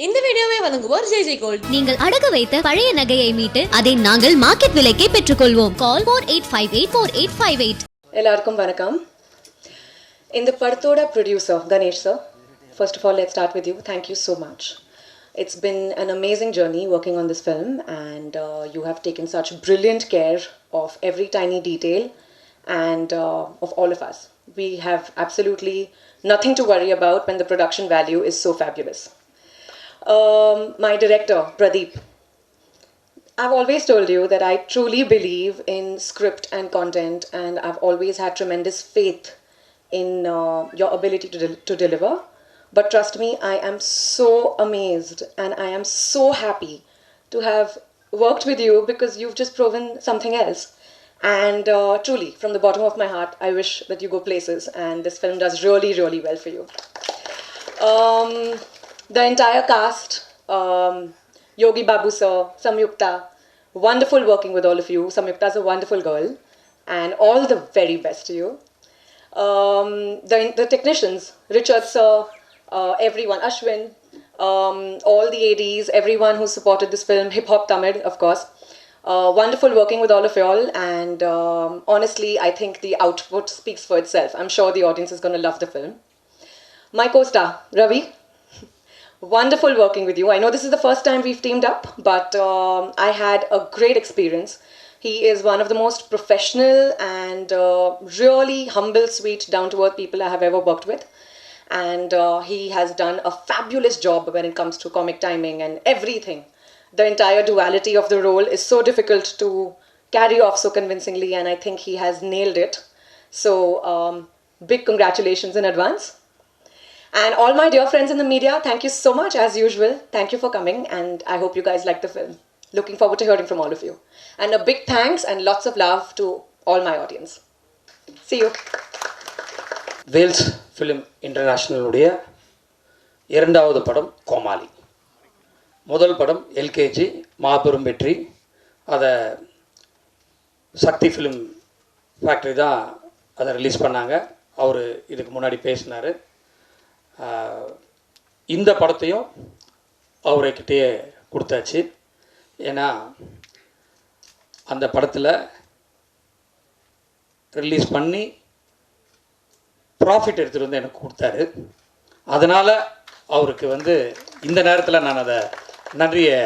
இந்த வீடியோவை வழங்குவோர் ஜெய் ஜெய் கோல்ட் நீங்கள் அடகு வைத்த பழைய நகையை மீட்டு அதை நாங்கள் மார்க்கெட் விலைக்கே பெற்றுக்கொள்வோம் call four eight five eight four eight five eight எல்லாருக்கும் வணக்கம் இந்த படத்தோட producer Ganesh sir first of all let start with you thank you so much it's been an amazing journey working on this film and you have taken such brilliant care of every tiny detail and uh, of all of us. We have absolutely nothing to worry about when the production value is so fabulous. Um, my director, Pradeep, I've always told you that I truly believe in script and content, and I've always had tremendous faith in uh, your ability to, to deliver. But trust me, I am so amazed and I am so happy to have worked with you because you've just proven something else. And uh, truly, from the bottom of my heart, I wish that you go places and this film does really, really well for you. Um, the entire cast, um, Yogi Babu sir, Samyukta, wonderful working with all of you. Samyukta is a wonderful girl, and all the very best to you. Um, the, the technicians, Richard sir, uh, everyone, Ashwin, um, all the ADs, everyone who supported this film, Hip Hop Tamid, of course. Uh, wonderful working with all of y'all, and um, honestly, I think the output speaks for itself. I'm sure the audience is going to love the film. My co star, Ravi, wonderful working with you. I know this is the first time we've teamed up, but um, I had a great experience. He is one of the most professional and uh, really humble, sweet, down to earth people I have ever worked with. And uh, he has done a fabulous job when it comes to comic timing and everything. The entire duality of the role is so difficult to carry off so convincingly, and I think he has nailed it. So, um, big congratulations in advance. And all my dear friends in the media, thank you so much as usual. Thank you for coming, and I hope you guys like the film. Looking forward to hearing from all of you. And a big thanks and lots of love to all my audience. See you. Vels film இன்டர்நேஷ்னலுடைய இரண்டாவது படம் கோமாளி முதல் படம் LKG மாபெரும் வெற்றி அதை சக்தி film factory தான் அதை release பண்ணாங்க அவர் இதுக்கு முன்னாடி பேசினார் இந்த படத்தையும் அவர்கிட்டயே கொடுத்தாச்சு. ஏன்னா அந்த படத்தில் ரிலீஸ் பண்ணி ப்ராஃபிட் எடுத்துகிட்டு வந்து எனக்கு கொடுத்தாரு. அதனால் அவருக்கு வந்து இந்த நேரத்தில் நான் அதை நன்றியை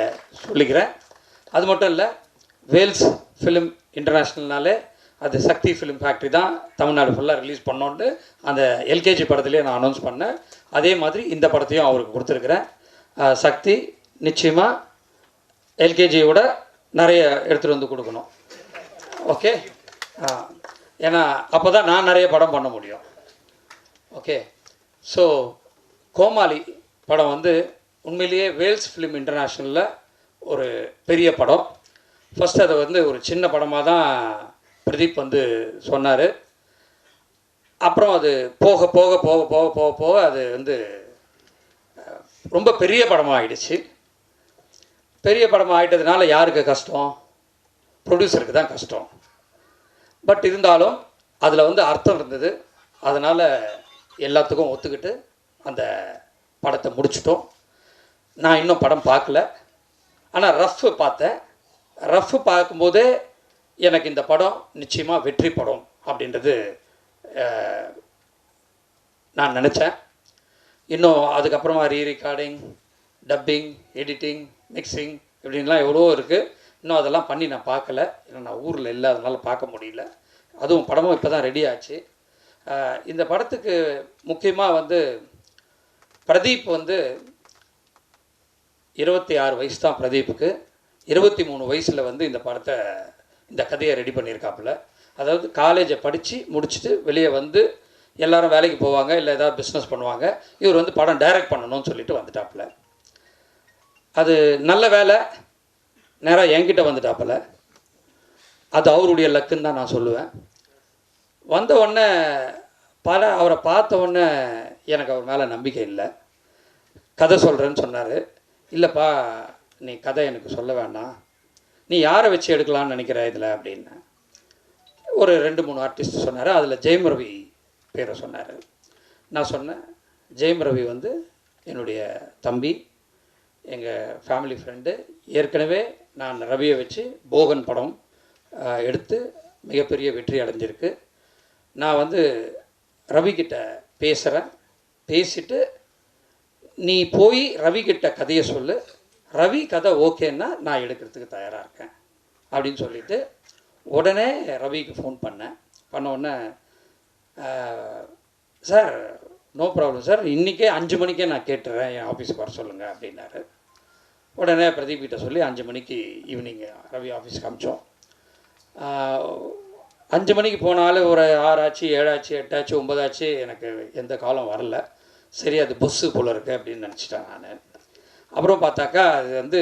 சொல்லிக்கிறேன். அது மட்டும் இல்லை வேல்ஸ் ஃபிலிம் இன்டர்நேஷ்னல்னாலே அது சக்தி ஃபிலிம் ஃபேக்ட்ரி தான் தமிழ்நாடு ஃபுல்லாக ரிலீஸ் பண்ணோன்ட்டு அந்த எல்கேஜி படத்துலேயே நான் அனௌன்ஸ் பண்ணேன். அதே மாதிரி இந்த படத்தையும் அவருக்கு கொடுத்துருக்குறேன். சக்தி நிச்சயமாக எல்கேஜியோட நிறைய எடுத்துகிட்டு வந்து கொடுக்கணும். ஓகே ஏன்னா அப்போ தான் நான் நிறைய படம் பண்ண முடியும். ஓகே ஸோ கோமாளி படம் வந்து உண்மையிலேயே வேல்ஸ் ஃபிலிம் இன்டர்நேஷ்னலில் ஒரு பெரிய படம். ஃபஸ்ட் அதை வந்து ஒரு சின்ன படமாக தான் பிரதீப் வந்து சொன்னார். அப்புறம் அது போக போக போக போக போக போக அது வந்து ரொம்ப பெரிய படமாக ஆயிடுச்சு பெரிய படமாக ஆயிட்டதுனால யாருக்கு கஷ்டம்? ப்ரொடியூசருக்கு தான் கஷ்டம். பட் இருந்தாலும் அதில் வந்து அர்த்தம் இருந்தது. அதனால் எல்லாத்துக்கும் ஒத்துக்கிட்டு அந்த படத்தை முடிச்சிட்டோம். நான் இன்னும் படம் பார்க்கல. ஆனால் ரஃப் பார்த்தேன். ரஃப் பார்க்கும்போதே எனக்கு இந்த படம் நிச்சயமாக வெற்றி படம் அப்படின்றது நான் நினச்சேன். இன்னும் அதுக்கப்புறமா re recording dubbing editing mixing இப்படின்லாம் எவ்வளோ இருக்குது இன்னும் அதெல்லாம் பண்ணி நான் பார்க்கல. ஏன்னா நான் ஊரில் இல்லை அதனால் பார்க்க முடியல. அதுவும் படமும் இப்போ தான் ரெடி ஆச்சு இந்த படத்துக்கு முக்கியமாக வந்து பிரதீப் வந்து இருபத்தி ஆறு வயசு தான் பிரதீப்புக்கு. இருபத்தி மூணு வயசில் வந்து இந்த படத்தை இந்த கதையை ரெடி பண்ணியிருக்காப்புல. அதாவது காலேஜை படித்து முடிச்சுட்டு வெளியே வந்து எல்லாரும் வேலைக்கு போவாங்க இல்லை ஏதாவது பிஸ்னஸ் பண்ணுவாங்க. இவர் வந்து படம் டைரக்ட் பண்ணணும்னு சொல்லிட்டு வந்துட்டாப்புல. அது நல்ல வேலை நேராக என்கிட்ட வந்துட்டாப்புல. அது அவருடைய லக்குன்னு தான் நான் சொல்லுவேன். வந்த உடனே பல அவரை பார்த்த உடனே எனக்கு அவர் மேலே நம்பிக்கை இல்லை. கதை சொல்கிறேன்னு சொன்னார். இல்லைப்பா நீ கதை எனக்கு சொல்ல வேண்டாம். நீ யாரை வச்சு எடுக்கலாம்னு நினைக்கிற இதில் அப்படின்னு? ஒரு ரெண்டு மூணு ஆர்டிஸ்ட் சொன்னார். அதில் ஜெயம் ரவி பேரை சொன்னார். நான் சொன்னேன் ஜெயம் ரவி வந்து என்னுடைய தம்பி எங்கள் ஃபேமிலி ஃப்ரெண்டு ஏற்கனவே நான் ரவியை வச்சு போகன் படம் எடுத்து மிகப்பெரிய வெற்றி அடைஞ்சிருக்கு. நான் வந்து ரவிக்கிட்ட பேசுகிறேன் பேசிட்டு நீ போய் ரவி கதையை சொல்லு. ரவி கதை ஓகேன்னா நான் எடுக்கிறதுக்கு தயாராக இருக்கேன் அப்படின்னு சொல்லிட்டு உடனே ரவிக்கு ஃபோன் பண்ணேன். பண்ண உடனே சார் நோ ப்ராப்ளம் சார் இன்றைக்கே அஞ்சு மணிக்கே நான் கேட்டுறேன். என் ஆஃபீஸுக்கு வர சொல்லுங்கள் அப்படின்னாரு. உடனே பிரதீப் கிட்ட சொல்லி அஞ்சு மணிக்கு ஈவினிங் ரவி ஆஃபீஸ்க்கு அமிச்சோம். அஞ்சு மணிக்கு போனாலும் ஒரு ஆறாச்சு ஏழாச்சு எட்டாச்சு ஒம்பதாச்சு எனக்கு எந்த காலம் வரல. சரி அது பஸ்ஸு போல இருக்கு அப்படின்னு நினச்சிட்டேன் நான். அப்புறம் பார்த்தாக்கா அது வந்து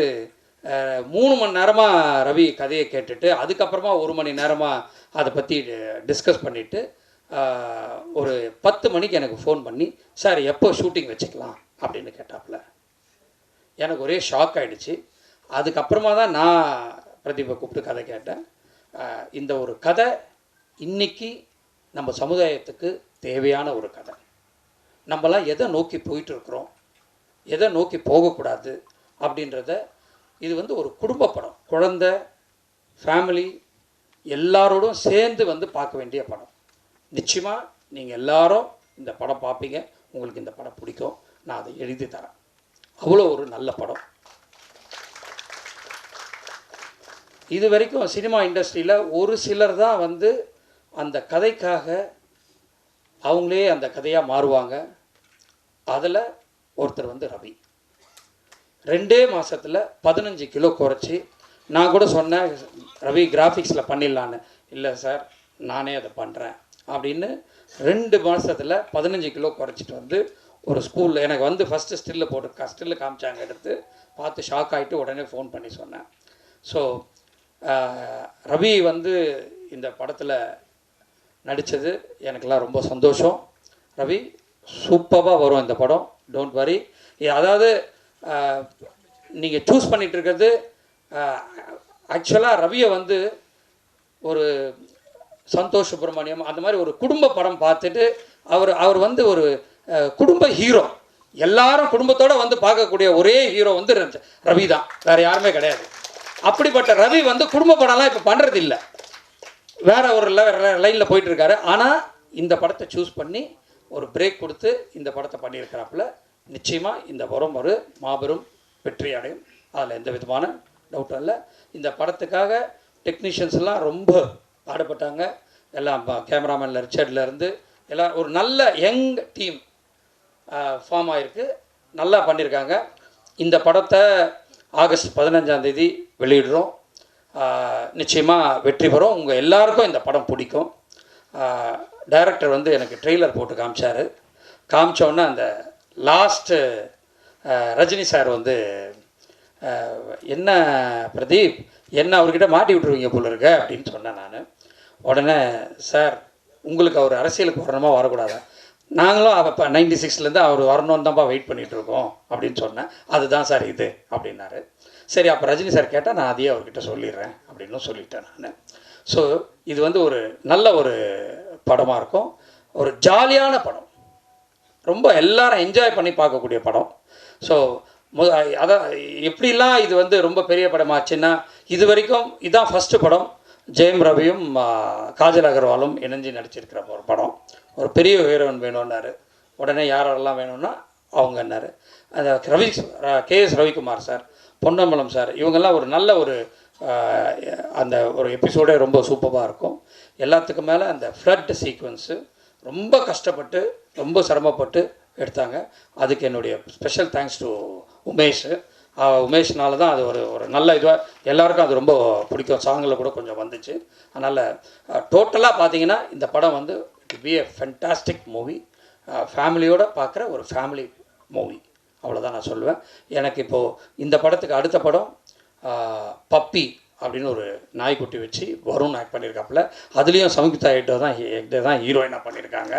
மூணு மணி நேரமாக ரவி கதையை கேட்டுட்டு அதுக்கப்புறமா ஒரு மணி நேரமாக அதை பற்றி டிஸ்கஸ் பண்ணிவிட்டு ஒரு பத்து மணிக்கு எனக்கு ஃபோன் பண்ணி சார் எப்போ ஷூட்டிங் வச்சுக்கலாம்? அப்படின்னு கேட்டாப்புல. எனக்கு ஒரே ஷாக் ஆகிடுச்சு அதுக்கப்புறமா தான் நான் பிரதீபை கூப்பிட்டு கதை கேட்டேன். இந்த ஒரு கதை இன்னைக்கு நம்ம சமுதாயத்துக்கு தேவையான ஒரு கதை. நம்மலாம் எதை நோக்கி போயிட்டு இருக்கிறோம்? எதை நோக்கி போகக்கூடாது அப்படின்றத இது வந்து ஒரு குடும்ப படம். குழந்த ஃபேமிலி எல்லாரோடும் சேர்ந்து வந்து பார்க்க வேண்டிய படம். நிச்சயமாக நீங்கள் எல்லாரும் இந்த படம் பார்ப்பீங்க. உங்களுக்கு இந்த படம் பிடிக்கும். நான் அதை எழுதி தரேன். அவ்வளோ ஒரு நல்ல படம். இது வரைக்கும் சினிமா இண்டஸ்ட்ரியில் ஒரு சிலர் தான் வந்து அந்த கதைக்காக அவங்களே அந்த கதையாக மாறுவாங்க. அதில் ஒருத்தர் வந்து ரவி ரெண்டே மாதத்தில் பதினஞ்சு கிலோ குறைச்சி நான் கூட சொன்னேன் ரவி கிராஃபிக்ஸில் பண்ணிடலான்னு. இல்லை சார் நானே அதை பண்ணுறேன் அப்படின்னு ரெண்டு மாதத்தில் பதினஞ்சு கிலோ குறைச்சிட்டு வந்து ஒரு ஸ்கூலில் எனக்கு வந்து ஃபஸ்ட்டு ஸ்டில்லு போட்டு ஸ்டில்லு காமிச்சாங்க எடுத்து பார்த்து ஷாக் ஆகிட்டு உடனே ஃபோன் பண்ணி சொன்னேன். ஸோ ரவி வந்து இந்த படத்தில் நடித்தது எனக்கெல்லாம் ரொம்ப சந்தோஷம். ரவி சூப்பராக வரும் இந்த படம். டோன்ட் வரி அதாவது நீங்கள் சூஸ் பண்ணிட்டு இருக்கிறது ஆக்சுவலாக ரவியை வந்து ஒரு சந்தோஷ் சுப்பிரமணியம் அந்த மாதிரி ஒரு குடும்ப படம் பார்த்துட்டு அவர் அவர் வந்து ஒரு குடும்ப ஹீரோ எல்லாரும் குடும்பத்தோடு வந்து பார்க்கக்கூடிய ஒரே ஹீரோ வந்து ரவி தான். வேறு யாருமே கிடையாது. அப்படிப்பட்ட ரவி வந்து குடும்ப படம்லாம் இப்போ பண்ணுறது இல்லை வேற ஒரு லைனில் போயிட்டுருக்காரு ஆனால் இந்த படத்தை சூஸ் பண்ணி ஒரு பிரேக் கொடுத்து இந்த படத்தை பண்ணியிருக்கிறாப்புல நிச்சயமாக இந்த படம் ஒரு மாபெரும் வெற்றி அடையும் அதில் எந்த விதமான டவுட்டும் இல்லை. இந்த படத்துக்காக டெக்னீஷியன்ஸ்லாம் ரொம்ப பாடுபட்டாங்க. எல்லாம் கேமராமேனில் ரிச்சர்ட்லேருந்து எல்லாம் ஒரு நல்ல யங் டீம் ஃபார்ம் ஆகிருக்கு நல்லா பண்ணியிருக்காங்க. இந்த படத்தை ஆகஸ்ட் பதினஞ்சாந்தேதி வெளியிடுறோம். நிச்சயமாக வெற்றி பெறும். உங்கள் எல்லாருக்கும் இந்த படம் பிடிக்கும். டைரக்டர் வந்து எனக்கு ட்ரெய்லர் போட்டு காமிச்சார். காமிச்ச உடனே அந்த லாஸ்ட்டு ரஜினி சார் வந்து என்ன பிரதீப் என்ன அவர்கிட்ட மாட்டி விட்டுருவீங்க போல இருக்க அப்படின்னு சொன்னேன் நான். உடனே சார் உங்களுக்கு அவர் அரசியலுக்கு வரணுமா? வரக்கூடாதா? நாங்களும் அப்போ நைன்டி சிக்ஸ்லேருந்து அவர் வரணும்னு தான்ப்பா வெயிட் பண்ணிகிட்ருக்கோம் அப்படின்னு சொன்னேன். அதுதான் சார் இது அப்படின்னாரு. சரி அப்போ ரஜினி சார் கேட்டால் நான் அதையே அவர்கிட்ட சொல்லிடுறேன் அப்படின்னு சொல்லிட்டேன் நான். ஸோ இது வந்து ஒரு நல்ல ஒரு படமாக இருக்கும். ஒரு ஜாலியான படம். ரொம்ப எல்லாரும் என்ஜாய் பண்ணி பார்க்கக்கூடிய படம். ஸோ அதான் எப்படிலாம் இது வந்து ரொம்ப பெரிய படமாச்சுன்னா இது வரைக்கும் இதுதான் ஃபஸ்ட்டு படம். ஜெயம் ரவியும் காஜல் அகர்வாலும் இணைஞ்சு நடிச்சிருக்கிற ஒரு படம். ஒரு பெரிய ஹீரோயின் வேணும்னாரு. உடனே யாரெல்லாம் வேணும்னா அவங்கன்னாரு. அந்த Ravi K S Ravikumar sir Ponnambalam sir இவங்கெல்லாம் ஒரு நல்ல ஒரு அந்த ஒரு எபிசோடே ரொம்ப சூப்பராக இருக்கும். எல்லாத்துக்கும் மேலே அந்த ஃப்ளட் சீக்வன்ஸு ரொம்ப கஷ்டப்பட்டு ரொம்ப சிரமப்பட்டு எடுத்தாங்க. அதுக்கு என்னுடைய ஸ்பெஷல் தேங்க்ஸ் டு உமேஷ். உமேஷ்னால தான் அது ஒரு ஒரு நல்ல இதுவாக எல்லாருக்கும் அது ரொம்ப பிடிக்கும். சாங்கில் கூட கொஞ்சம் வந்துச்சு. அதனால் டோட்டலாக பார்த்தீங்கன்னா இந்த படம் வந்து it be a fantastic movie ஃபேமிலியோடு பார்க்குற ஒரு ஃபேமிலி மூவி அவ்வளோதான் நான் சொல்லுவேன். எனக்கு இப்போது இந்த படத்துக்கு அடுத்த படம் பப்பி அப்படின்னு ஒரு நாய்க்குட்டி வச்சு வருண் ஆக்ட் பண்ணியிருக்காப்புல அதுலேயும் சமுக்தா ஹெக்டே தான் ஹெக்டே தான் ஹீரோயினாக பண்ணியிருக்காங்க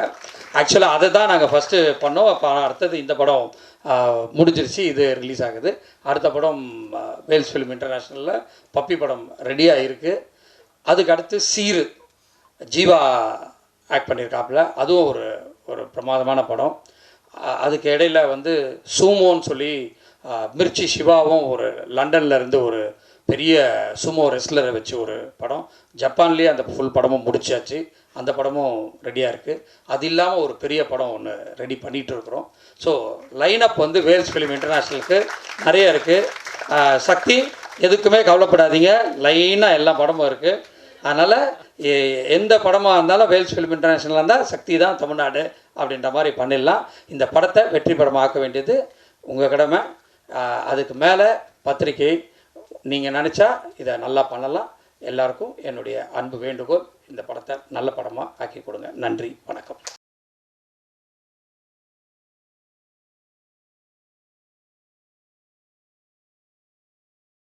ஆக்சுவலாக அதை தான் நாங்கள் ஃபஸ்ட்டு பண்ணோம். அப்போ அடுத்தது இந்த படம் முடிஞ்சிருச்சு இது ரிலீஸ் ஆகுது. அடுத்த படம் வேல்ஸ் ஃபிலிம் இன்டர்நேஷ்னலில் பப்பி படம் ரெடியாக இருக்குது அதுக்கு அடுத்து சீரு ஜீவா ஆக்ட் பண்ணியிருக்காப்புல அதுவும் ஒரு ஒரு பிரமாதமான படம். அதுக்கு இடையில வந்து சூமோன்னு சொல்லி மிர்ச்சி சிவாவும் ஒரு லண்டன்ல இருந்து ஒரு பெரிய சுமோ ரெஸ்லரை வச்சு ஒரு படம். ஜப்பான்லேயே அந்த ஃபுல் படமும் முடிச்சாச்சு. அந்த படமும் ரெடியாக இருக்குது அது இல்லாமல் ஒரு பெரிய படம் ஒன்று ரெடி பண்ணிகிட்டு இருக்கிறோம். ஸோ லைனப் வந்து வேல்ஸ் ஃபிலிம் இன்டர்நேஷ்னலுக்கு நிறைய இருக்குது சக்தி எதுக்குமே கவலைப்படாதீங்க. லைனாக எல்லா படமும் இருக்குது அதனால் எந்த படமாக இருந்தாலும் வேல்ஸ் ஃபிலிம் இன்டர்நேஷ்னலாக இருந்தால் சக்தி தான் தமிழ்நாடு அப்படின்ற மாதிரி பண்ணிடலாம். இந்த படத்தை வெற்றி படமாக ஆக்க வேண்டியது உங்கள் கடமை. அதுக்கு மேலே பத்திரிகை நீங்கள் நினச்சா இதை நல்லா பண்ணலாம். எல்லாருக்கும் என்னுடைய அன்பு வேண்டுகோள் இந்த படத்தை நல்ல படமாக ஆக்கி கொடுங்க. நன்றி வணக்கம்.